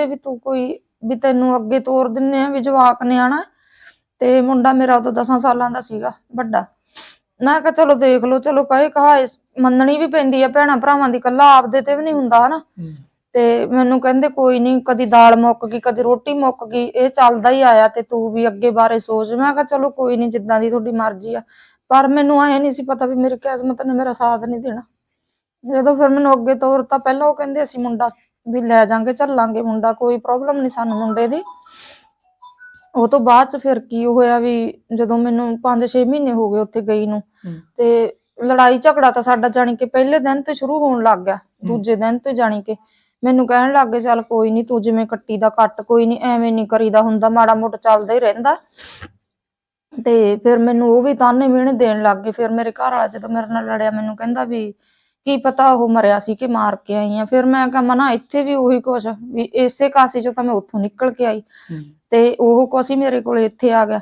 ਕਹਿੰਦੇ ਵੀ ਤੂੰ ਕੋਈ ਵੀ ਤੈਨੂੰ ਅੱਗੇ ਤੋਰ ਦਿੰਨੇ ਆ ਵੀ ਜਵਾਕ ਨੇ ਆਣਾ ਤੇ ਮੁੰਡਾ ਮੇਰਾ ਉਦੋਂ 10 ਸਾਲਾਂ ਦਾ ਸੀਗਾ ਵੱਡਾ। ਮੈਂ ਕਿਹਾ ਚਲੋ ਦੇਖ ਲਓ ਚਲੋ ਕਹੇ ਕਹਾਏ ਮੰਨਣੀ ਵੀ ਪੈਂਦੀ ਆ ਭੈਣਾਂ ਭਰਾਵਾਂ ਦੀ ਕੱਲਾ ਆਪਦੇ ਤੇ ਵੀ ਨਹੀਂ ਹੁੰਦਾ ਹਨਾ। ਤੇ ਮੈਨੂੰ ਕਹਿੰਦੇ ਕੋਈ ਨਹੀਂ ਕਦੀ ਦਾਲ ਮੁੱਕ ਗਈ ਕਦੀ ਰੋਟੀ ਮੁੱਕ ਗਈ ਇਹ ਚੱਲਦਾ ਹੀ ਆਇਆ ਤੇ ਤੂੰ ਵੀ ਅੱਗੇ ਬਾਰੇ ਸੋਚ। ਮੈਂ ਕਿਹਾ ਚਲੋ ਕੋਈ ਨਹੀਂ ਜਿੱਦਾਂ ਦੀ ਤੁਹਾਡੀ ਮਰਜ਼ੀ ਆ। ਪਰ ਮੈਨੂੰ ਐ ਨਹੀਂ ਸੀ ਪਤਾ ਵੀ ਮੇਰੇ ਕਿਸਮਤ ਨੇ ਮੇਰਾ ਸਾਥ ਨਹੀਂ ਦੇਣਾ। ਜਦੋਂ ਫਿਰ ਮੈਨੂੰ ਅੱਗੇ ਤੋਰਤਾ ਪਹਿਲਾਂ ਉਹ ਕਹਿੰਦੇ ਅਸੀਂ ਮੁੰਡਾ ਵੀ ਲੈ ਜਾਾਂਗੇ ਚੱਲਾਂਗੇ ਮੁੰਡਾ ਕੋਈ ਪ੍ਰੋਬਲਮ ਨਹੀਂ ਸਾਨੂੰ ਮੁੰਡੇ ਦੀ। ਉਹ ਤੋਂ ਬਾਅਦ ਚ ਫਿਰ ਕੀ ਹੋਇਆ ਵੀ ਜਦੋਂ ਮੈਨੂੰ 5-6 ਮਹੀਨੇ ਹੋ ਗਏ ਉੱਥੇ ਗਈ ਨੂੰ ਤੇ ਲੜਾਈ ਝਗੜਾ ਤਾਂ ਸਾਡਾ ਜਾਣੀ ਕਿ ਪਹਿਲੇ ਦਿਨ ਤੋਂ ਸ਼ੁਰੂ ਹੋਣ ਲੱਗ ਗਿਆ ਦੂਜੇ ਦਿਨ ਤੋਂ ਜਾਣੀ ਕਿ। ਮੈਨੂੰ ਕਹਿਣ ਲੱਗ ਗਏ ਚੱਲ ਕੋਈ ਨਹੀਂ ਤੂੰ ਜਿਵੇਂ ਕੱਟੀ ਦਾ ਕੱਟ ਕੋਈ ਨਹੀਂ ਐਵੇਂ ਨਹੀਂ ਕਰੀਦਾ ਹੁੰਦਾ ਮਾੜਾ ਮੋਟਾ ਚੱਲਦਾ ਹੀ ਰਹਿੰਦਾ। ਤੇ ਫਿਰ ਮੈਨੂੰ ਉਹ ਵੀ ਤਾਨੇ ਮਿਹਣੇ ਦੇਣ ਲੱਗ ਗਏ ਫਿਰ ਮੇਰੇ ਘਰ ਵਾਲਾ ਜਦੋਂ ਮੇਰੇ ਨਾਲ ਲੜਿਆ ਮੈਨੂੰ ਕਹਿੰਦਾ ਵੀ ਕੀ ਪਤਾ ਉਹ ਮਰਿਆ ਸੀ ਕਿ ਮਾਰ ਕੇ ਆਈ ਆ। ਫਿਰ ਮੈਂ ਕਿਹਾ ਮਨਾ ਇੱਥੇ ਵੀ ਉਹੀ ਕੁਛ ਵੀ ਇਸੇ ਕਾਸੇ ਚੋਂ ਤਾਂ ਮੈਂ ਉੱਥੋਂ ਨਿਕਲ ਕੇ ਆਈ। ਤੇ ਉਹ ਕੁਛ ਹੀ ਮੇਰੇ ਕੋਲੇ ਇੱਥੇ ਆ ਗਿਆ।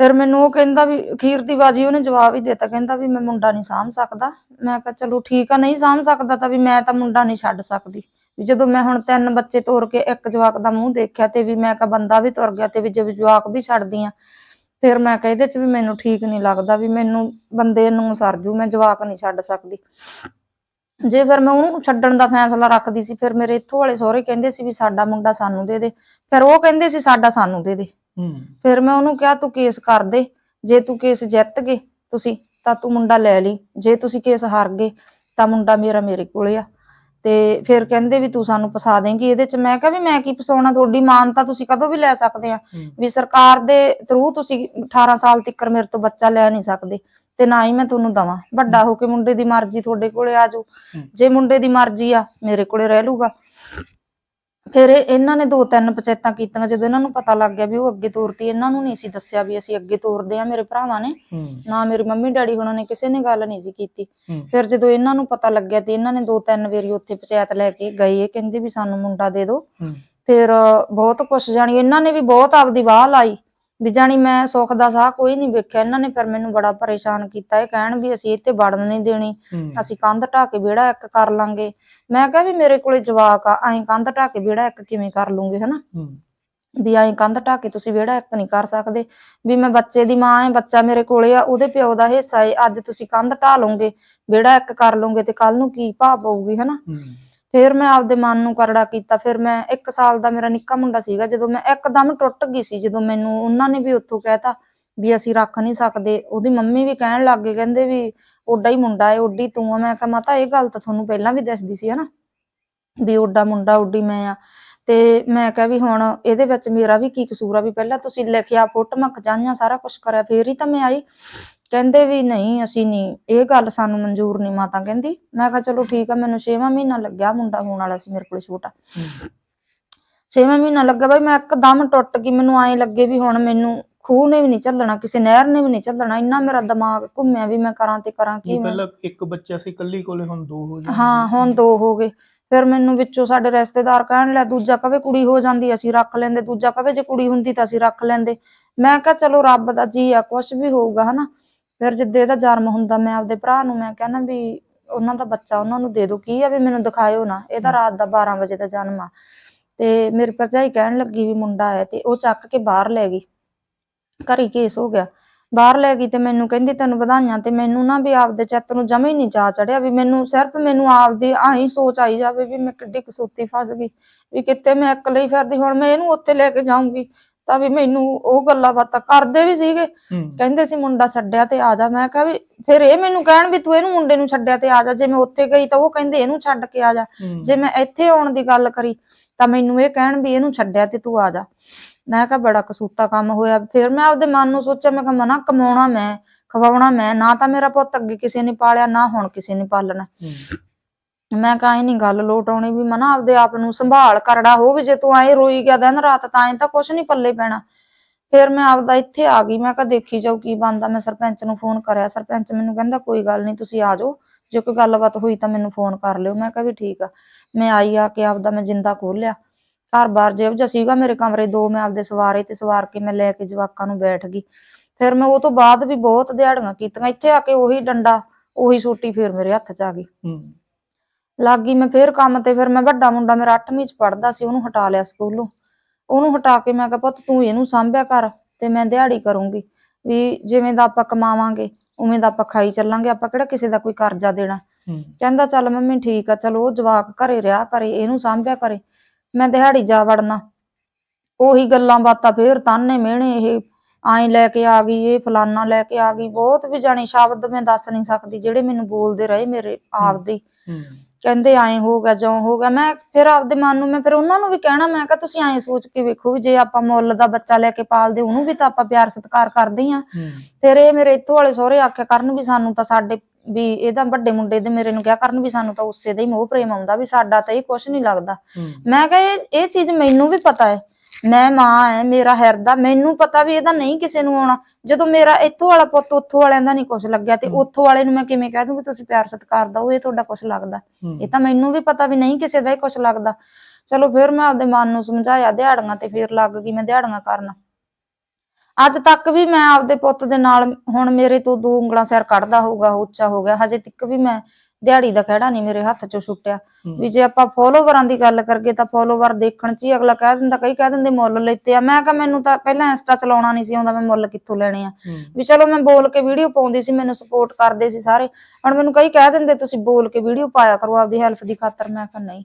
ਫਿਰ ਮੈਨੂੰ ਉਹ ਕਹਿੰਦਾ ਵੀ ਅਖੀਰ ਦੀ ਬਾਜੀ ਉਹਨੇ ਜਵਾਬ ਹੀ ਦਿੱਤਾ। ਕਹਿੰਦਾ ਵੀ ਮੈਂ ਮੁੰਡਾ ਨਹੀਂ ਸਾਂਭ ਸਕਦਾ। ਮੈਂ ਕਿਹਾ ਚਲੋ ਠੀਕ ਆ ਨਹੀਂ ਸਾਂਭ ਸਕਦਾ ਤਾਂ ਵੀ ਮੈਂ ਤਾਂ ਮੁੰਡਾ ਨਹੀਂ ਛੱਡ ਸਕਦੀ। ਵੀ ਜਦੋਂ ਮੈਂ ਹੁਣ ਤਿੰਨ ਬੱਚੇ ਤੋਰ ਕੇ ਇੱਕ ਜਵਾਕ ਦਾ ਮੂੰਹ ਦੇਖਿਆ ਤੇ ਵੀ ਮੈਂ ਕਿਹਾ ਬੰਦਾ ਵੀ ਤੁਰ ਗਿਆ ਤੇ ਵੀ ਜੇ ਜਵਾਕ ਵੀ ਛੱਡਦੀ ਆ ਫਿਰ ਮੈਂ ਕਿਹਾ ਇਹਦੇ ਚ ਵੀ ਮੈਨੂੰ ਠੀਕ ਨਹੀਂ ਲੱਗਦਾ ਵੀ ਮੈਨੂੰ ਬੰਦੇ ਨੂੰ ਸਰਜੂ ਮੈਂ ਜਵਾਕ ਨਹੀਂ ਛੱਡ ਸਕਦੀ। ਜੇ ਫਿਰ ਮੈਂ ਉਹਨੂੰ ਛੱਡਣ ਦਾ ਫੈਸਲਾ ਰੱਖਦੀ ਸੀ ਫਿਰ ਮੇਰੇ ਇੱਥੋਂ ਵਾਲੇ ਸਹੁਰੇ ਕਹਿੰਦੇ ਸੀ ਵੀ ਸਾਡਾ ਮੁੰਡਾ ਸਾਨੂੰ ਦੇ ਦੇ। ਫਿਰ ਉਹ ਕਹਿੰਦੇ ਸੀ ਸਾਡਾ ਸਾਨੂੰ ਦੇ ਦੇ। ਫਿਰ ਮੈਂ ਉਹਨੂੰ ਕਿਹਾ ਤੂੰ ਕੇਸ ਕਰ ਦੇ। ਜੇ ਤੂੰ ਕੇਸ ਜਿੱਤ ਗਏ ਤੁਸੀਂ ਤਾਂ ਤੂੰ ਮੁੰਡਾ ਲੈ ਲਈ। ਜੇ ਤੁਸੀਂ ਕੇਸ ਹਾਰ ਗਏ ਤਾਂ ਮੁੰਡਾ ਮੇਰਾ ਮੇਰੇ ਕੋਲੇ ਆ। ਤੇ ਫਿਰ ਕਹਿੰਦੇ ਵੀ ਤੂੰ ਸਾਨੂੰ ਫਸਾ ਦੇਂਗੀ ਇਹਦੇ ਚ। ਮੈਂ ਕਿਹਾ ਵੀ ਮੈਂ ਕੀ ਫਸਾਉਣਾ? ਤੁਹਾਡੀ ਮਾਨਤਾ ਤੁਸੀਂ ਕਦੋਂ ਵੀ ਲੈ ਸਕਦੇ ਆ। ਵੀ ਸਰਕਾਰ ਦੇ ਥਰੂ ਤੁਸੀਂ 18 ਸਾਲ ਤੱਕ ਮੇਰੇ ਤੋਂ ਬੱਚਾ ਲੈ ਨਹੀਂ ਸਕਦੇ ਤੇ ਨਾ ਹੀ ਮੈਂ ਤੁਹਾਨੂੰ ਦਵਾਂ। ਵੱਡਾ ਹੋ ਕੇ ਮੁੰਡੇ ਦੀ ਮਰਜ਼ੀ ਤੁਹਾਡੇ ਕੋਲੇ ਆ ਜਾਊ। ਜੇ ਮੁੰਡੇ ਦੀ ਮਰਜ਼ੀ ਆ ਮੇਰੇ ਕੋਲੇ ਰਹਿ ਲੂਗਾ ਫਿਰ ਇਹ- ਇਹਨਾਂ ਨੇ ਦੋ ਤਿੰਨ ਪੰਚਾਇਤਾਂ ਕੀਤੀਆਂ ਜਦੋਂ ਇਹਨਾਂ ਨੂੰ ਪਤਾ ਲੱਗ ਗਿਆ ਵੀ ਉਹ ਅੱਗੇ ਤੋਰਤੀ ਇਹਨਾਂ ਨੂੰ ਨਹੀਂ ਸੀ ਦੱਸਿਆ ਵੀ ਅਸੀਂ ਅੱਗੇ ਤੋਰਦੇ ਆ ਮੇਰੇ ਭਰਾਵਾਂ ਨੇ। ਹੂੰ। ਨਾ ਮੇਰੀ ਮੰਮੀ ਡੈਡੀ ਹੁਣਾਂ ਨੇ ਕਿਸੇ ਨੇ ਗੱਲ ਨਹੀਂ ਸੀ ਕੀਤੀ। ਹੂੰ। ਫਿਰ ਜਦੋਂ ਇਹਨਾਂ ਨੂੰ ਪਤਾ ਲੱਗਿਆ ਤੇ ਇਹਨਾਂ ਨੇ ਦੋ ਤਿੰਨ ਵਾਰੀ ਉੱਥੇ ਪੰਚਾਇਤ ਲੈ ਕੇ ਗਏ ਇਹ ਕਹਿੰਦੇ ਵੀ ਸਾਨੂੰ ਮੁੰਡਾ ਦੇ ਦਿਓ। ਹੂੰ। ਫਿਰ ਬਹੁਤ ਕੁਛ ਜਾਣੀ ਇਹਨਾਂ ਨੇ ਵੀ ਬਹੁਤ ਆਪਦੀ ਵਾਹ ਲਾਈ। ਵੀ ਜਾਣੀ ਮੈਂ ਸੁੱਖ ਦਾ ਸਾਹ ਕੋਈ ਨਹੀਂ ਵੇਖਿਆ। ਇਹਨਾਂ ਨੇ ਫਿਰ ਮੈਨੂੰ ਬੜਾ ਪਰੇਸ਼ਾਨ ਕੀਤਾ। ਇਹ ਕਹਿਣ ਵੀ ਅਸੀਂ ਇੱਥੇ ਵੜਨ ਨਹੀਂ ਦੇਣੀ। ਅਸੀਂ ਕੰਧ ਢਾ ਕੇ ਵਿਹੜਾ ਇੱਕ ਕਰ ਲਾਂਗੇ। ਮੈਂ ਕਿਹਾ ਵੀ ਮੇਰੇ ਕੋਲੇ ਜਵਾਕ ਆ ਐਂ ਕੰਧ ਢਾ ਕੇ ਵਿਹੜਾ ਇੱਕ ਕਿਵੇਂ ਕਰ ਲੂੰਗੇ ਹਨਾ? ਵੀ ਐਂ ਕੰਧ ਢਾ ਕੇ ਤੁਸੀਂ ਵਿਹੜਾ ਇੱਕ ਨਹੀਂ ਕਰ ਸਕਦੇ। ਵੀ ਮੈਂ ਬੱਚੇ ਦੀ ਮਾਂ ਐ ਬੱਚਾ ਮੇਰੇ ਕੋਲੇ ਆ ਉਹਦੇ ਪਿਓ ਦਾ ਹਿੱਸਾ ਏ। ਅੱਜ ਤੁਸੀਂ ਕੰਧ ਢਾ ਲਓਗੇ ਵਿਹੜਾ ਇੱਕ ਕਰ ਲਓਗੇ ਤੇ ਕੱਲ ਨੂੰ ਕੀ ਭਾਅ ਪਊਗੀ ਹਨਾ? ਫਿਰ ਮੈਂ ਆਪਦੇ ਮਨ ਨੂੰ ਕਰੜਾ ਕੀਤਾ, ਫਿਰ ਮੈਂ 1 ਸਾਲ ਦਾ ਮੇਰਾ ਨਿੱਕਾ ਮੁੰਡਾ ਸੀਗਾ, ਜਦੋਂ ਮੈਂ ਇੱਕਦਮ ਟੁੱਟ ਗਈ ਸੀ, ਜਦੋਂ ਮੈਨੂੰ ਉਹਨਾਂ ਨੇ ਵੀ ਉੱਥੋਂ ਕਹਿਤਾ ਵੀ ਅਸੀਂ ਰੱਖ ਨਹੀਂ ਸਕਦੇ, ਉਹਦੀ ਮੰਮੀ ਵੀ ਕਹਿਣ ਲੱਗ ਗਏ, ਕਹਿੰਦੇ ਵੀ ਓਡਾ ਹੀ ਮੁੰਡਾ ਏ, ਓਡੀ ਤੂੰ ਆ, ਮੈਂ ਕਿਹਾ ਮਾਤਾ ਇਹ ਗੱਲ ਤਾਂ ਤੁਹਾਨੂੰ ਪਹਿਲਾਂ ਵੀ ਦੱਸਦੀ ਸੀ, ਹਨਾ? ਵੀ ਓਡਾ ਮੁੰਡਾ, ਓਡੀ ਮੈਂ ਆ, ਤੇ ਮੈਂ ਕਿਹਾ ਵੀ ਹੁਣ ਇਹਦੇ ਵਿੱਚ ਮੇਰਾ ਵੀ ਕੀ ਕਸੂਰ ਆ, ਵੀ ਪਹਿਲਾਂ ਤੁਸੀਂ ਲਿਖਿਆ ਫੋਟੋਆਂ ਖਜਾਈਆਂ ਸਾਰਾ ਕੁਝ ਕਰਿਆ, ਫੇਰ ਹੀ ਤਾਂ ਮੈਂ ਆਈ। ਕਹਿੰਦੇ ਵੀ ਨਹੀਂ ਅਸੀਂ ਨਹੀਂ। ਇਹ ਗੱਲ ਸਾਨੂੰ ਮਨਜ਼ੂਰ ਨਹੀਂ ਮਾਤਾ ਕਹਿੰਦੀ। ਮੈਂ ਕਿਹਾ ਚਲੋ ਠੀਕ ਆ ਮੈਨੂੰ 6ਵਾਂ ਮਹੀਨਾ ਲੱਗਿਆ ਮੁੰਡਾ ਹੋਣ ਵਾਲਾ ਸੀ ਮੇਰੇ ਕੋਲ ਛੋਟਾ। ਹੂੰ 6ਵਾਂ ਮਹੀਨਾ ਲੱਗਾ ਬਈ ਮੈਂ ਇੱਕਦਮ ਟੁੱਟ ਗਈ। ਮੈਨੂੰ ਐਂ ਲੱਗੇ ਵੀ ਹੁਣ ਮੈਨੂੰ ਖੂਹ ਨੇ ਵੀ ਨਹੀਂ ਚੱਲਣਾ ਕਿਸੇ ਨਹਿਰ ਨੇ ਵੀ ਨਹੀਂ ਚੱਲਣਾ ਇੰਨਾ ਮੇਰਾ ਦਿਮਾਗ ਘੁੰਮਿਆ ਵੀ ਮੈਂ ਕਰਾਂ ਤੇ ਕਰਾਂ ਕੀ ਮੈਂ। ਪਹਿਲਾਂ ਇੱਕ ਬੱਚਾ ਸੀ ਇਕੱਲੀ ਕੋਲੇ ਹੁਣ ਦੋ ਹੋ ਜਾਂਦੇ ਹਾਂ ਹੁਣ ਦੋ ਹੋ ਗਏ। ਫਿਰ ਮੈਨੂੰ ਵਿੱਚੋਂ ਸਾਡੇ ਰਿਸ਼ਤੇਦਾਰ ਕਹਿਣ ਲਿਆ ਦੂਜਾ ਕਵੇ ਕੁੜੀ ਹੋ ਜਾਂਦੀ ਅਸੀਂ ਰੱਖ ਲੈਂਦੇ। ਦੂਜਾ ਕਵੇ ਜੇ ਕੁੜੀ ਹੁੰਦੀ ਤਾਂ ਅਸੀਂ ਰੱਖ ਲੈਂਦੇ। ਮੈਂ ਕਿਹਾ ਚਲੋ ਰੱਬ ਦਾ ਜੀ ਆ ਕੁਛ ਵੀ ਹੋਊਗਾ ਹਨਾ। ਫਿਰ ਜਿੱਦੇ ਇਹਦਾ ਜਨਮ ਹੁੰਦਾ ਮੈਂ ਆਪਦੇ ਭਰਾ ਨੂੰ ਮੈਂ ਕਹਿਣਾ ਵੀ ਉਹਨਾਂ ਦਾ ਬੱਚਾ ਉਹਨਾਂ ਨੂੰ ਦੇ ਦਿਓ ਕੀ ਆ ਵੀ ਮੈਨੂੰ ਦਿਖਾਇਓ ਨਾ ਇਹਦਾ ਰਾਤ ਦਾ 12 ਵਜੇ ਦਾ ਜਨਮ ਆ। ਤੇ ਮੇਰੀ ਭਰਜਾਈ ਕਹਿਣ ਲੱਗੀ ਵੀ ਮੁੰਡਾ ਆਇਆ ਤੇ ਉਹ ਚੱਕ ਕੇ ਬਾਹਰ ਲੈ ਗਈ। ਘਰੀ ਕੇਸ ਹੋ ਗਿਆ। ਬਾਹਰ ਲੈ ਗਈ ਤੇ ਮੈਨੂੰ ਕਹਿੰਦੀ ਤੈਨੂੰ ਵਧਾਈਆਂ ਤੇ ਮੈਨੂੰ ਨਾ ਵੀ ਆਪਦੇ ਚਿੱਤ ਨੂੰ ਜਮੇ ਹੀ ਨਹੀਂ ਜਾ ਚੜਿਆ ਵੀ ਮੈਨੂੰ ਸਿਰਫ ਮੈਨੂੰ ਆਪਦੀ ਆਹੀ ਸੋਚ ਆਈ ਜਾਵੇ ਵੀ ਮੈਂ ਕਿੱਡੀ ਕਸੂਤੀ ਫਸ ਗਈ ਵੀ ਕਿਤੇ ਮੈਂ ਇਕੱਲੇ ਹੀ ਫਿਰਦੀ ਹੁਣ ਮੈਂ ਇਹਨੂੰ ਉੱਥੇ ਲੈ ਕੇ ਜਾਊਂਗੀ। ਤਾਂ ਵੀ ਮੈਨੂੰ ਉਹ ਗੱਲਾਂ ਬਾਤਾਂ ਕਰਦੇ ਵੀ ਸੀਗੇ। ਕਹਿੰਦੇ ਸੀ ਮੁੰਡਾ ਛੱਡਿਆ ਤੇ ਆ ਜਾ। ਮੈਂ ਕਿਹਾ ਵੀ ਫਿਰ ਇਹ ਮੈਨੂੰ ਕਹਿਣ ਵੀ ਤੂੰ ਇਹਨੂੰ ਮੁੰਡੇ ਨੂੰ ਛੱਡਿਆ ਤੇ ਆ ਜਾ। ਜੇ ਮੈਂ ਉੱਥੇ ਗਈ ਤਾਂ ਉਹ ਕਹਿੰਦੇ ਇਹਨੂੰ ਛੱਡ ਕੇ ਆ ਜਾ। ਜੇ ਮੈਂ ਇੱਥੇ ਆਉਣ ਦੀ ਗੱਲ ਕਰੀ ਤਾਂ ਮੈਨੂੰ ਇਹ ਕਹਿਣ ਵੀ ਇਹਨੂੰ ਛੱਡਿਆ ਤੇ ਤੂੰ ਆ ਜਾ। ਮੈਂ ਕਿਹਾ ਬੜਾ ਕਸੂਤਾ ਕੰਮ ਹੋਇਆ। ਫਿਰ ਮੈਂ ਆਪਦੇ ਮਨ ਨੂੰ ਸੋਚਿਆ ਮੈਂ ਕਿਹਾ ਮਨਾ ਕਮਾਉਣਾ ਮੈਂ ਖਵਾਉਣਾ ਮੈਂ ਨਾ ਤਾਂ ਮੇਰਾ ਪੁੱਤ ਅੱਗੇ ਕਿਸੇ ਨੇ ਪਾਲਿਆ ਨਾ ਹੁਣ ਕਿਸੇ ਨੇ ਪਾਲਣਾ। ਮੈਂ ਕਹਾਂ ਇਹ ਨਹੀਂ ਗੱਲ ਲੋਟ ਆਉਣੀ ਵੀ ਮਨਾ ਆਪਦੇ ਆਪ ਨੂੰ ਸੰਭਾਲ ਕਰੜਾ ਹੋ ਜੇ ਤੂੰ ਐ ਰੋਈ ਗਿਆ ਦਿਨ ਰਾਤ ਤਾਂ ਐ ਤਾਂ ਕੁਛ ਨਹੀਂ ਪੱਲੇ ਪੈਣਾ। ਫਿਰ ਮੈਂ ਆਪਦਾ ਇੱਥੇ ਆ ਗਈ, ਮੈਂ ਕਿਹਾ ਦੇਖੀ ਜਾਓ ਕੀ ਬਣਦਾ। ਮੈਂ ਸਰਪੰਚ ਨੂੰ ਫੋਨ ਕਰਿਆ, ਸਰਪੰਚ ਮੈਨੂੰ ਕਹਿੰਦਾ ਕੋਈ ਗੱਲ ਨਹੀਂ, ਤੁਸੀਂ ਆ ਜਾਓ। ਜੇ ਕੋਈ ਗੱਲਬਾਤ ਹੋਈ ਤਾਂ ਮੈਨੂੰ ਫੋਨ ਕਰ ਲਿਓ। ਮੈਂ ਕਿਹਾ ਵੀ ਠੀਕ ਆ। ਮੈਂ ਆਈ ਆ ਕੇ ਆਪਦਾ ਮੈਂ ਜਿੰਦਾ ਖੋਲਿਆ ਘਰ ਬਾਰ ਜਿਹੋ ਜਿਹਾ ਸੀਗਾ ਮੇਰੇ ਕਮਰੇ ਦੋ, ਮੈਂ ਆਪਦੇ ਸਵਾਰੇ ਤੇ ਸਵਾਰ ਕੇ ਮੈਂ ਲੈ ਕੇ ਜਵਾਕਾਂ ਨੂੰ ਬੈਠ ਗਈ। ਫਿਰ ਮੈਂ ਉਹ ਤੋਂ ਬਾਅਦ ਵੀ ਬਹੁਤ ਦਿਹਾੜੀਆਂ ਕੀਤੀਆਂ। ਇੱਥੇ ਆ ਕੇ ਉਹੀ ਡੰਡਾ, ਉਹੀ ਸੋਟੀ ਫਿਰ ਮੇਰੇ ਹੱਥ 'ਚ ਆ ਗਈ। ਲੱਗ ਗਈ ਮੈਂ ਫੇਰ ਕੰਮ ਤੇ ਫਿਰ ਮੈਂ ਵੱਡਾ ਮੁੰਡਾ ਮੇਰਾ 8ਵੀਂ ਚ ਪੜਦਾ ਸੀ ਉਹਨੂੰ ਹਟਾ ਲਿਆ ਸਕੂਲੋਂ। ਉਹਨੂੰ ਹਟਾ ਕੇ ਮੈਂ ਕਿਹਾ ਪੁੱਤ ਤੂੰ ਇਹਨੂੰ ਸਾਂਭਿਆ ਕਰ ਤੇ ਮੈਂ ਦਿਹਾੜੀ ਕਰੂੰਗੀ। ਵੀ ਜਿਵੇਂ ਦਾ ਆਪਾਂ ਕਮਾਵਾਂਗੇ ਉਵੇਂ ਦਾ ਆਪਾਂ ਖਾਈ ਚੱਲਾਂਗੇ ਆਪਾਂ ਕਿਹੜਾ ਕਿਸੇ ਦਾ ਕੋਈ ਕਰਜ਼ਾ ਦੇਣਾ? ਕਹਿੰਦਾ ਚੱਲ ਮੰਮੀ ਠੀਕ ਆ ਚਲੋ ਉਹ ਜਵਾਕ ਘਰੇ ਰਿਹਾ ਕਰੇ ਇਹਨੂੰ ਸਾਂਭਿਆ ਕਰੇ। ਮੈਂ ਦਿਹਾੜੀ ਜਾ ਵੜਨਾ। ਉਹੀ ਗੱਲਾਂ ਬਾਤਾਂ ਫੇਰ ਤਾਨੇ ਮਿਹਣੇ ਇਹ ਆਈ ਲੈ ਕੇ ਆ ਗਈ ਇਹ ਫਲਾਨਾ ਲੈ ਕੇ ਆ ਗਈ। ਬਹੁਤ ਵੀ ਜਾਣੀ ਸ਼ਬਦ ਮੈਂ ਦੱਸ ਨਹੀਂ ਸਕਦੀ ਜਿਹੜੇ ਮੈਨੂੰ ਬੋਲਦੇ ਰਹੇ ਮੇਰੇ ਆਪਦੇ। ਹੀ। ਕਹਿੰਦੇ ਐਂ ਹੋ ਗਿਆ ਜਿਉਂ ਹੋ ਗਿਆ ਮੈਂ ਫਿਰ ਆਪਦੇ ਮਨ ਨੂੰ ਮੈਂ ਫਿਰ ਉਹਨਾਂ ਨੂੰ ਵੀ ਕਹਿਣਾ ਮੈਂ ਕਿਹਾ ਤੁਸੀਂ ਐਂ ਸੋਚ ਕੇ ਵੇਖੋ ਵੀ ਜੇ ਆਪਾਂ ਮੁੱਲ ਦਾ ਬੱਚਾ ਲੈ ਕੇ ਪਾਲਦੇ ਉਹਨੂੰ ਵੀ ਤਾਂ ਆਪਾਂ ਪਿਆਰ ਸਤਿਕਾਰ ਕਰਦੇ ਆ। ਫਿਰ ਇਹ ਮੇਰੇ ਇੱਥੋਂ ਵਾਲੇ ਸਹੁਰੇ ਆਖਿਆ ਕਰਨ ਵੀ ਸਾਨੂੰ ਤਾਂ ਸਾਡੇ ਵੀ ਇਹਦਾ ਵੱਡੇ ਮੁੰਡੇ ਦੇ ਮੇਰੇ ਨੂੰ ਕਿਹਾ ਕਰਨ ਵੀ ਸਾਨੂੰ ਤਾਂ ਉਸੇ ਦਾ ਹੀ ਮੋਹ ਪ੍ਰੇਮ ਆਉਂਦਾ ਵੀ ਸਾਡਾ ਤਾਂ ਇਹ ਕੁਝ ਨਹੀਂ ਲੱਗਦਾ। ਮੈਂ ਕਿਹਾ ਇਹ ਇਹ ਚੀਜ਼ ਮੈਨੂੰ ਵੀ ਪਤਾ ਹੈ। ਮੈਂ ਮਾਂ ਐ ਮੇਰਾ ਹਿਰਦਾ ਮੈਨੂੰ ਪਤਾ ਵੀ ਇਹਦਾ ਨਹੀਂ ਕਿਸੇ ਨੂੰ ਆਉਣਾ। ਜਦੋਂ ਮੇਰਾ ਇੱਥੋਂ ਵਾਲਾ ਪੁੱਤ ਉੱਥੋਂ ਵਾਲਿਆਂ ਦਾ ਨਹੀਂ ਕੁਝ ਲੱਗਿਆ ਤੇ। ਉੱਥੋਂ ਵਾਲੇ ਨੂੰ ਮੈਂ ਕਿਵੇਂ ਕਹਿ ਦੂੰ ਵੀ ਤੁਸੀਂ ਪਿਆਰ ਸਤਿਕਾਰ ਦਿਓ ਇਹ ਤੁਹਾਡਾ ਕੁਝ ਲੱਗਦਾ। ਇਹ ਤਾਂ ਮੈਨੂੰ ਵੀ ਪਤਾ ਵੀ ਨਹੀਂ ਕਿਸੇ ਦਾ ਹੀ ਕੁਝ ਲੱਗਦਾ। ਚਲੋ ਫਿਰ ਮੈਂ ਆਪਦੇ ਮਨ ਨੂੰ ਸਮਝਾਇਆ ਦਿਹਾੜੀਆਂ ਤੇ ਫਿਰ ਲੱਗ ਗਈ ਮੈਂ ਦਿਹਾੜੀਆਂ ਕਰਨ। ਅੱਜ ਤੱਕ ਵੀ ਮੈਂ ਆਪਦੇ ਪੁੱਤ ਦੇ ਨਾਲ ਹੁਣ ਮੇਰੇ ਤੋਂ ਦੋ ਉਂਗਲਾਂ ਸਿਰ ਕੱਢਦਾ ਹੋਊਗਾ ਉੱਚਾ ਹੋ ਗਿਆ। ਹਜੇ ਤੱਕ ਵੀ ਮੈਂ ਦਿਹਾੜੀ ਦਾ ਖਹਿੜਾ ਨਹੀਂ ਮੇਰੇ ਹੱਥ ਚੋਂ ਛੁੱਟਿਆ। ਵੀ ਜੇ ਆਪਾਂ ਫੋਲੋਵਰਾਂ ਦੀ ਗੱਲ ਕਰੀਏ ਤਾਂ ਫੋਲੋਵਰ ਦੇਖਣ 'ਚ ਹੀ ਅਗਲਾ ਕਹਿ ਦਿੰਦਾ ਕਈ ਕਹਿ ਦਿੰਦੇ ਮੁੱਲ ਲੈਤੇ ਆ। ਮੈਂ ਕਿਹਾ ਮੈਨੂੰ ਤਾਂ ਪਹਿਲਾਂ ਇੰਸਟਾ ਚਲਾਉਣਾ ਨਹੀਂ ਸੀ ਆਉਂਦਾ ਮੈਂ ਮੁੱਲ ਕਿੱਥੋਂ ਲੈਣੇ ਆ। ਵੀ ਚਲੋ ਮੈਂ ਬੋਲ ਕੇ ਵੀਡੀਓ ਪਾਉਂਦੀ ਸੀ ਮੈਨੂੰ ਸਪੋਰਟ ਕਰਦੇ ਸੀ ਸਾਰੇ। ਹੁਣ ਮੈਨੂੰ ਕਈ ਕਹਿ ਦਿੰਦੇ ਤੁਸੀਂ ਬੋਲ ਕੇ ਵੀਡੀਓ ਪਾਇਆ ਕਰੋ ਆਪਦੀ ਹੈਲਪ ਦੀ ਖਾਤਰ। ਮੈਂ ਕਿਹਾ ਨਹੀਂ।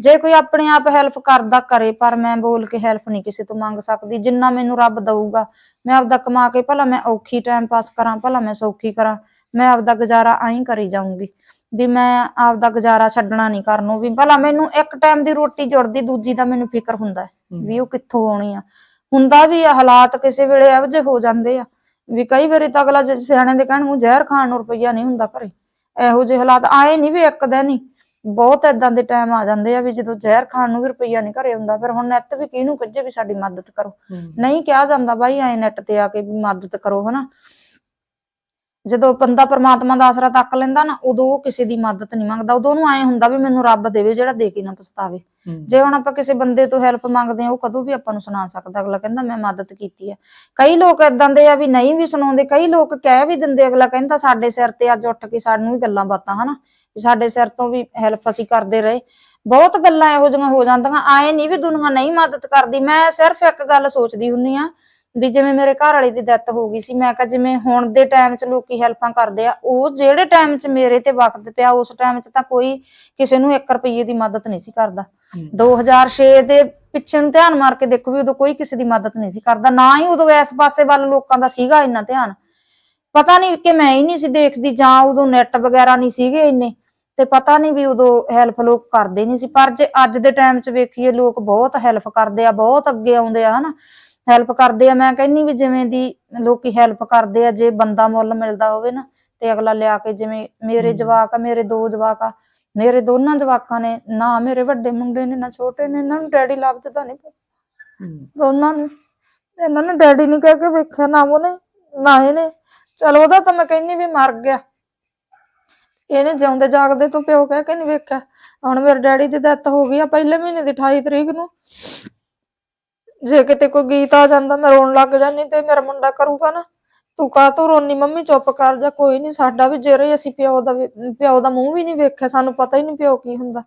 ਜੇ ਕੋਈ ਆਪਣੇ ਆਪ ਹੈਲਪ ਕਰਦਾ ਕਰੇ ਪਰ ਮੈਂ ਬੋਲ ਕੇ ਹੈਲਪ ਨਹੀਂ ਕਿਸੇ ਤੋਂ ਮੰਗ ਸਕਦੀ। ਜਿੰਨਾ ਮੈਨੂੰ ਰੱਬ ਦਊਗਾ ਮੈਂ ਆਪਦਾ ਕਮਾ ਕੇ ਭਲਾ ਮੈਂ ਔਖੀ ਟਾਈਮ ਪਾਸ ਕਰਾਂ ਭਲਾ ਮੈਂ ਸੌਖੀ ਕਰਾਂ। ਮੈਂ ਆਪਦਾ ਗੁਜ਼ਾਰਾ ਐਂ ਕਰੀ ਜਾਊਂਗੀ। ਵੀ ਮੈਂ ਆਪਦਾ ਗੁਜ਼ਾਰਾ ਛੱਡਣਾ ਨਹੀਂ ਕਰਨੋਂ ਵੀ। ਭਲਾ ਮੈਨੂੰ ਇੱਕ ਟਾਈਮ ਦੀ ਰੋਟੀ ਜੁੜਦੀ ਦੂਜੀ ਦਾ ਮੈਨੂੰ ਫਿਕਰ ਹੁੰਦਾ ਹੈ। ਵੀ ਉਹ ਕਿੱਥੋਂ ਆਉਣੀ ਆ। ਹੁੰਦਾ ਵੀ ਆ ਹਾਲਾਤ ਕਿਸੇ ਵੇਲੇ ਇਹੋ ਜਿਹੇ ਹੋ ਜਾਂਦੇ ਆ ਵੀ ਕਈ ਵਾਰੀ ਤਾਂ ਅਗਲਾ ਸਿਆਣੇ ਦੇ ਕਹਿਣ ਨੂੰ ਜ਼ਹਿਰ ਖਾਣ ਨੂੰ ਰੁਪਈਆ ਨਹੀਂ ਹੁੰਦਾ ਘਰੇ। ਇਹੋ ਜਿਹੇ ਹਾਲਾਤ ਆਏ ਨਹੀਂ ਵੀ ਇੱਕ ਦਿਨ ਹੀ। ਬਹੁਤ ਏਦਾਂ ਦੇ ਟਾਈਮ ਆ ਜਾਂਦੇ ਆ ਵੀ ਜਦੋਂ ਜ਼ਹਿਰ ਖਾਣ ਨੂੰ ਵੀ ਰੁਪਈਆ ਨਹੀਂ ਘਰੇ ਹੁੰਦਾ ਫਿਰ ਹੁਣ ਨੈਟ ਵੀ ਕਿਹਨੂੰ ਕੱਜੇ ਵੀ ਸਾਡੀ ਮਦਦ ਕਰੋ। ਨਹੀਂ ਕਿਹਾ ਜਾਂਦਾ ਬਾਈ ਐ ਨੈਟ ਤੇ ਆ ਕੇ ਵੀ ਮਦਦ ਕਰੋ ਹਨਾ। ਜਦੋਂ ਬੰਦਾ ਪ੍ਰਮਾਤਮਾ ਦਾ ਆਸਰਾ ਤੱਕ ਲੈਂਦਾ ਨਾ ਉਦੋਂ ਉਹ ਕਿਸੇ ਦੀ ਮਦਦ ਨਹੀਂ ਮੰਗਦਾ। ਉਦੋਂ ਉਹਨੂੰ ਐ ਹੁੰਦਾ ਵੀ ਮੈਨੂੰ ਰੱਬ ਦੇਵੇ ਜਿਹੜਾ ਦੇ ਕੇ ਨਾ ਪਛਤਾਵੇ। ਜੇ ਹੁਣ ਆਪਾਂ ਕਿਸੇ ਬੰਦੇ ਤੋਂ ਹੈਲਪ ਮੰਗਦੇ ਆ ਉਹ ਕਦੋਂ ਵੀ ਆਪਾਂ ਨੂੰ ਸੁਣਾ ਸਕਦਾ। ਅਗਲਾ ਕਹਿੰਦਾ ਮੈਂ ਮਦਦ ਕੀਤੀ ਹੈ ਕਈ ਲੋਕ ਏਦਾਂ ਦੇ ਆ ਵੀ ਨਹੀਂ ਵੀ ਸੁਣਾਉਂਦੇ। ਕਈ ਲੋਕ ਕਹਿ ਵੀ ਦਿੰਦੇ ਅਗਲਾ ਕਹਿੰਦਾ ਸਾਡੇ ਸਿਰ ਤੇ ਅੱਜ ਉੱਠ ਕੇ ਸਾਨੂੰ ਵੀ ਗੱਲਾਂ ਬਾਤਾਂ ਹਨਾ? ਵੀ ਸਾਡੇ ਸਿਰ ਤੋਂ ਵੀ ਹੈਲਪ ਅਸੀਂ ਕਰਦੇ ਰਹੇ। ਬਹੁਤ ਗੱਲਾਂ ਇਹੋ ਜਿਹੀਆਂ ਹੋ ਜਾਂਦੀਆਂ। ਆਏ ਨਹੀਂ ਵੀ ਦੁਨੀਆ ਨਹੀਂ ਮਦਦ ਕਰਦੀ। ਮੈਂ ਸਿਰਫ ਇੱਕ ਗੱਲ ਸੋਚਦੀ ਹੁੰਨੀ ਆ ਵੀ ਜਿਵੇਂ ਮੇਰੇ ਘਰ ਵਾਲੀ ਦੀ ਡੈਥ ਹੋ ਗਈ ਸੀ ਮੈਂ ਕਿਹਾ ਜਿਵੇਂ ਹੁਣ ਦੇ ਟਾਈਮ 'ਚ ਲੋਕੀ ਹੈਲਪਾਂ ਕਰਦੇ ਆ ਉਹ ਜਿਹੜੇ ਟਾਈਮ 'ਚ ਮੇਰੇ ਤੇ ਵਕਤ ਪਿਆ ਉਸ ਟਾਈਮ 'ਚ ਤਾਂ ਕੋਈ ਕਿਸੇ ਨੂੰ 1 ਰੁਪਏ ਦੀ ਮਦਦ ਨਹੀਂ ਸੀ ਕਰਦਾ। ਹੂੰ। 2006 ਦੇ ਪਿੱਛੇ ਨੂੰ ਧਿਆਨ ਮਾਰ ਕੇ ਦੇਖੋ ਵੀ ਉਦੋਂ ਕੋਈ ਕਿਸੇ ਦੀ ਮਦਦ ਨਹੀਂ ਸੀ ਕਰਦਾ ਨਾ ਹੀ ਉਦੋਂ ਇਸ ਪਾਸੇ ਵੱਲ ਲੋਕਾਂ ਦਾ ਸੀਗਾ ਇੰਨਾ ਧਿਆਨ। ਪਤਾ ਨਹੀਂ ਕਿ ਮੈਂ ਹੀ ਨਹੀਂ ਸੀ ਦੇਖਦੀ ਜਾਂ ਉਦੋਂ ਨੈਟ ਵਗੈਰਾ ਨਹੀਂ ਸੀਗੇ ਇੰਨੇ ਤੇ ਪਤਾ ਨਹੀਂ ਵੀ ਉਦੋਂ ਹੈਲਪ ਲੋਕ ਕਰਦੇ ਨਹੀਂ ਸੀ ਪਰ ਜੇ ਅੱਜ ਦੇ ਟਾਈਮ 'ਚ ਵੇਖੀਏ ਲੋਕ ਬਹੁਤ ਹੈਲਪ ਕਰਦੇ ਆ ਬਹੁਤ ਅੱਗੇ ਆਉਂਦੇ ਆ ਹਨਾ। ਹੈਲਪ ਕਰਦੇ ਆ। ਮੈਂ ਕਹਿੰਨੀ ਵੀ ਜਿਵੇਂ ਦੀ ਲੋਕੀ ਹੈਲਪ ਕਰਦੇ ਆ ਜੇ ਬੰਦਾ ਮੁੱਲ ਮਿਲਦਾ ਹੋਵੇ ਨਾ ਤੇ ਅਗਲਾ ਲਿਆ ਕੇ ਜਿਵੇਂ ਮੇਰੇ। ਜਵਾਕ ਆ ਮੇਰੇ ਦੋ ਜਵਾਕ ਆ ਮੇਰੇ ਦੋਨਾਂ ਜਵਾਕਾਂ ਨੇ ਨਾ ਮੇਰੇ ਵੱਡੇ ਮੁੰਡੇ ਨੇ ਨਾ ਛੋਟੇ ਨੇ ਇਹਨਾਂ ਨੂੰ ਡੈਡੀ ਲੱਭਦਾ ਤਾਂ ਨਹੀਂ ਹੂੰ। ਦੋਨਾਂ ਨੇ। ਇਹਨਾਂ ਨੂੰ ਡੈਡੀ ਨਹੀਂ ਕਹਿ ਕੇ ਵੇਖਿਆ ਨਾ ਉਹਨੇ ਨਾ ਇਹਨੇ। ਚਲ ਉਹਦਾ ਤਾਂ ਮੈਂ ਕਹਿੰਨੀ ਵੀ ਮਰ ਗਿਆ। ਇਹਨੇ ਜਿਉਂਦੇ ਜਾਗਦੇ ਤੋਂ ਪਿਓ ਕਹਿ ਕੇ ਨਹੀਂ ਵੇਖਿਆ। ਹੁਣ ਮੇਰੇ ਡੈਡੀ ਦੀ ਡੈਥ ਹੋ ਗਈ ਆ ਪਹਿਲੇ ਮਹੀਨੇ ਦੀ 28 ਤਰੀਕ ਨੂੰ। ਜੇ ਕਿਤੇ ਕੋਈ ਗੀਤ ਆ ਜਾਂਦਾ, ਮੈਂ ਰੋਣ ਲੱਗ ਜਾਂਦੀ ਤੇ ਮੇਰਾ ਮੁੰਡਾ ਕਰੂਗਾ ਨਾ। ਤੂੰ ਕਾਹ ਤੂੰ ਰੋਨੀ ਮੰਮੀ, ਚੁੱਪ ਕਰ ਜਾ, ਕੋਈ ਨਹੀਂ ਸਾਡਾ ਵੀ ਜਿਹੜੇ ਅਸੀਂ ਪਿਓ ਦਾ ਵੀ- ਪਿਓ ਦਾ ਮੂੰਹ ਵੀ ਨਹੀਂ ਵੇਖਿਆ, ਸਾਨੂੰ ਪਤਾ ਹੀ ਨਹੀਂ ਪਿਓ ਕੀ ਹੁੰਦਾ।